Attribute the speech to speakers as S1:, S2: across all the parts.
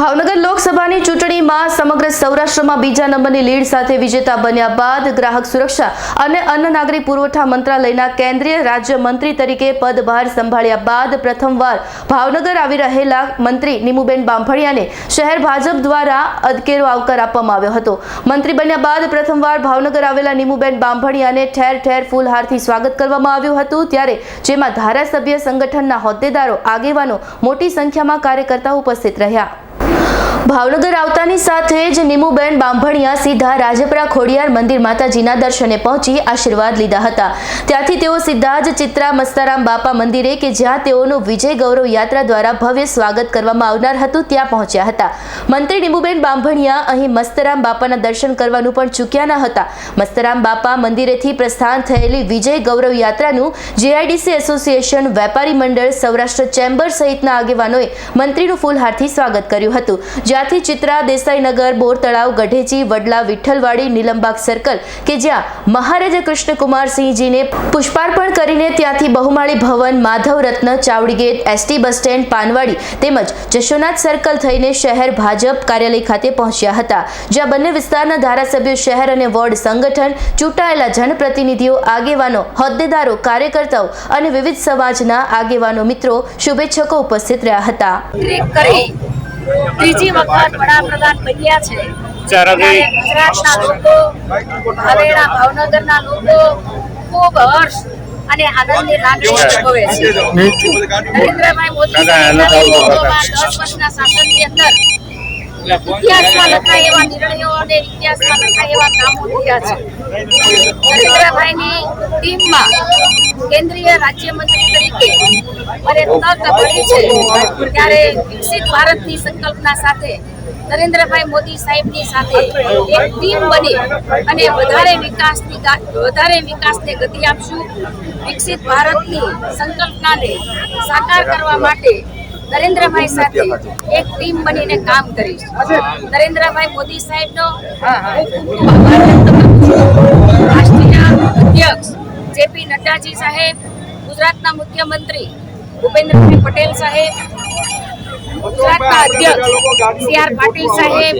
S1: ભાવનગર લોકસભાની ચૂંટણીમાં સમગ્ર સૌરાષ્ટ્રમાં બીજા નંબરની લીડ સાથે વિજેતા બન્યા બાદ ગ્રાહક સુરક્ષા અને અન્ન નાગરિક પુરવઠા મંત્રાલયના કેન્દ્રીય રાજ્ય મંત્રી તરીકે પદભાર સંભાળ્યા બાદ પ્રથમવાર ભાવનગર આવી રહેલા મંત્રી નીમુબેન બાંભણિયાને શહેર ભાજપ દ્વારા અદકેરો આવકાર આપવામાં આવ્યો હતો. મંત્રી બન્યા બાદ પ્રથમવાર ભાવનગર આવેલા નીમુબેન બાંભણિયાને ઠેર ઠેર ફૂલહારથી સ્વાગત કરવામાં આવ્યું હતું, ત્યારે જેમાં ધારાસભ્ય સંગઠનના હોદ્દેદારો, આગેવાનો મોટી સંખ્યામાં કાર્યકર્તાઓ ઉપસ્થિત રહ્યા. ભાવનગર આવતાની સાથે જ નીમુબેન બાંભણિયા સીધા રાજપરા ખોડિયાર મંદિર માતાજીના દર્શને પહોંચી આશીર્વાદ લીધા હતા. ત્યાંથી તેઓ સીધા જ ચિત્રા મસ્તારામ બાપા મંદિરે કે જ્યાં તેઓનું વિજય ગૌરવ યાત્રા દ્વારા ભવ્ય સ્વાગત કરવામાં આવનાર હતું ત્યાં પહોંચ્યા હતા. મંત્રી નીમુબેન બાંભણિયા અહીં મસ્તરામ બાપાના દર્શન કરવાનું પણ ચૂક્યા ન હતા. મસ્તરામ બાપા મંદિરેથી પ્રસ્થાન થયેલી વિજય ગૌરવ યાત્રાનું જેઆઈડીસી એસોસિએશન વેપારી મંડળ સૌરાષ્ટ્ર ચેમ્બર સહિતના આગેવાનોએ મંત્રીનું ફૂલહારથી સ્વાગત કર્યું હતું. જ્યાંથી ચિત્રા, દેસાઈનગર, બોર તળાવ, ગઢેચી, વડલા, વિઠ્ઠલવાડી, નીલમબાગ સર્કલ કે જ્યાં મહારાજા કૃષ્ણકુમારસિંહજીને પુષ્પાર્પણ કરીને ત્યાંથી બહુમાળી ભવન Madhav Ratna Chavdi gate ST bus stand, Panwadi તેમજ જશોનાથ સર્કલ થઈને શહેર ભાજપ કાર્યાલય ખાતે પહોંચ્યા હતા, જ્યાં બંને વિસ્તારના ધારાસભ્યો શહેર અને વોર્ડ સંગઠન, ચૂંટાયેલા જનપ્રતિનિધિઓ, આગેવાનો, હોદ્દેદારો, કાર્યકર્તાઓ અને વિવિધ સમાજના આગેવાનો મિત્રો, શુભેચ્છકો ઉપસ્થિત રહ્યા હતા.
S2: ત્રીજી વખત વડાપ્રધાન બન્યા છે. ગુજરાતના લોકો હવેડા ભાવનગરના લોકો ખૂબ હર્ષ અને આનંદની લાગણી અનુભવે છે. નરેન્દ્રભાઈ મોદી દસ વર્ષના શાસનની અંદર ઇતિહાસમાં લખાય એવા નિર્ણયો અને ઇતિહાસમાં લખાય એવા કામો થયા છે. નરેન્દ્રભાઈની ટીમમાં કેન્દ્રીય રાજ્યમંત્રી તરીકે મને તક મળી છે. ત્યારે વિકસિત ભારતની સંકલ્પના સાથે નરેન્દ્રભાઈ મોદી સાહેબની સાથે એક ટીમ બની અને વધારે વિકાસની વધારે વિકાસને ગતિ આપશું. વિકસિત ભારતની સંકલ્પનાને સાકાર કરવા માટે નરેન્દ્રભાઈ સાથે એક ટીમ બનીને કામ કરીશ. નરેન્દ્રભાઈ મોદી સાહેબનો રાષ્ટ્રીય અધ્યક્ષ જેપી નડ્ડાજી સાહેબ ગુજરાતના મુખ્યમંત્રી ભૂપેન્દ્રભાઈ પટેલ સાહેબ ગુજરાતના અધ્યક્ષ સી આર પાટીલ સાહેબ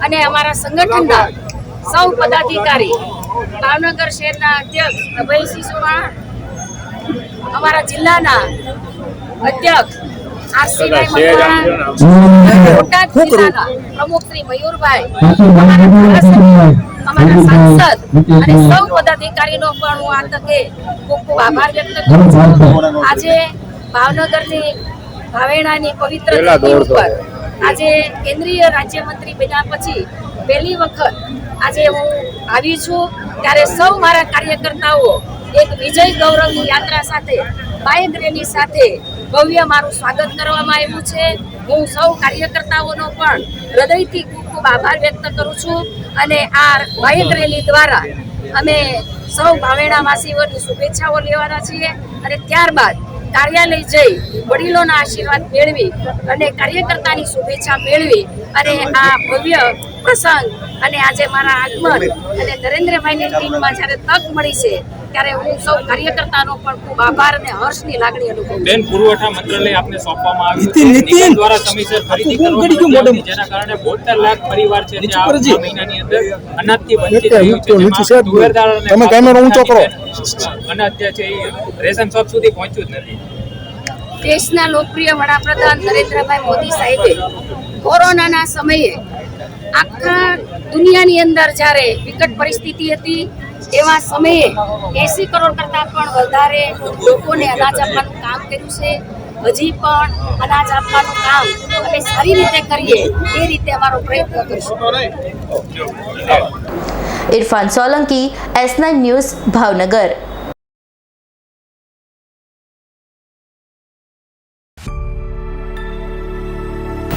S2: અને અમારા સંગઠનના સૌ પદાધિકારી ભાવનગર શહેરના અધ્યક્ષ અભયસિંહ સુમા અમારા જિલ્લાના અધ્યક્ષ આરસીભાઈ મકવાણા બોટાદ જિલ્લાના પ્રમુખ શ્રી મયુરભાઈ અમારા ધારાસભ્ય અમારા સાંસદ અને સૌ પદાધિકારીનો પણ હું આ તકે ખૂબ ખૂબ આભાર વ્યક્ત કરું છું. આજે ભાવનગરની ભાવેણાની પવિત્ર ધરતી ઉપર આજે કેન્દ્રીય રાજ્યમંત્રી બન્યા પછી પહેલી વખત આજે હું આવી છું. ત્યારે સૌ મારા કાર્યકર્તાઓ એક વિજય ગૌરવની યાત્રા સાથે રેલી સાથે ભવ્ય મારું સ્વાગત કરવામાં આવ્યું છે. હું સૌ કાર્યકર્તાઓનો પણ હૃદયથી ખૂબ ખૂબ આભાર વ્યક્ત કરું છું અને આ બાઇક દ્વારા અમે સૌ ભાવેણાવાસીઓની શુભેચ્છાઓ લેવાના છીએ અને ત્યારબાદ કાર્યાલય જઈ વડીલોના આશીર્વાદ મેળવી અને કાર્યકર્તાની શુભેચ્છા મેળવી અને આ ભવ્ય પ્રસંગ અને આજે મારા આગમન અને નરેન્દ્રભાઈની ટીમમાં જ્યારે તક મળી છે ત્યારે હું સૌ કાર્યકર્તાનો પણ ખૂબ આભાર અને હર્ષની લાગણી અનુભવું
S3: બેન પુરવઠા મંત્રાલય આપને સોંપવામાં આવ્યું છે. દ્વારા સમયસર ખરીદી. આવતી, જેના કારણે બોતેર લાખ પરિવાર છે જે આ મહિનાની અંદર અનાજથી વંચિત થયું છે.
S4: તમે કેમેરો ઊંચો કરો.
S3: અનાજ છે એ રેશન શોપ સુધી પહોંચ્યું જ નથી.
S2: દેશના લોકપ્રિય વડાપ્રધાન નરેન્દ્રભાઈ મોદી સાહેબે કોરોનાના સમયે આખા દુનિયાની અંદર જ્યારે વિકટ પરિસ્થિતિ હતી, એવા સમયે એસી કરોડ કરતાં પણ વધારે લોકોને અનાજ આપવાનું કામ કર્યું છે. હજી પણ અનાજ આપવાનું કામ અમે સારી રીતે કરીએ એ રીતે અમારો પ્રયત્ન કરીશું.
S1: Irfan Solanki, S nine news, Bhavnagar.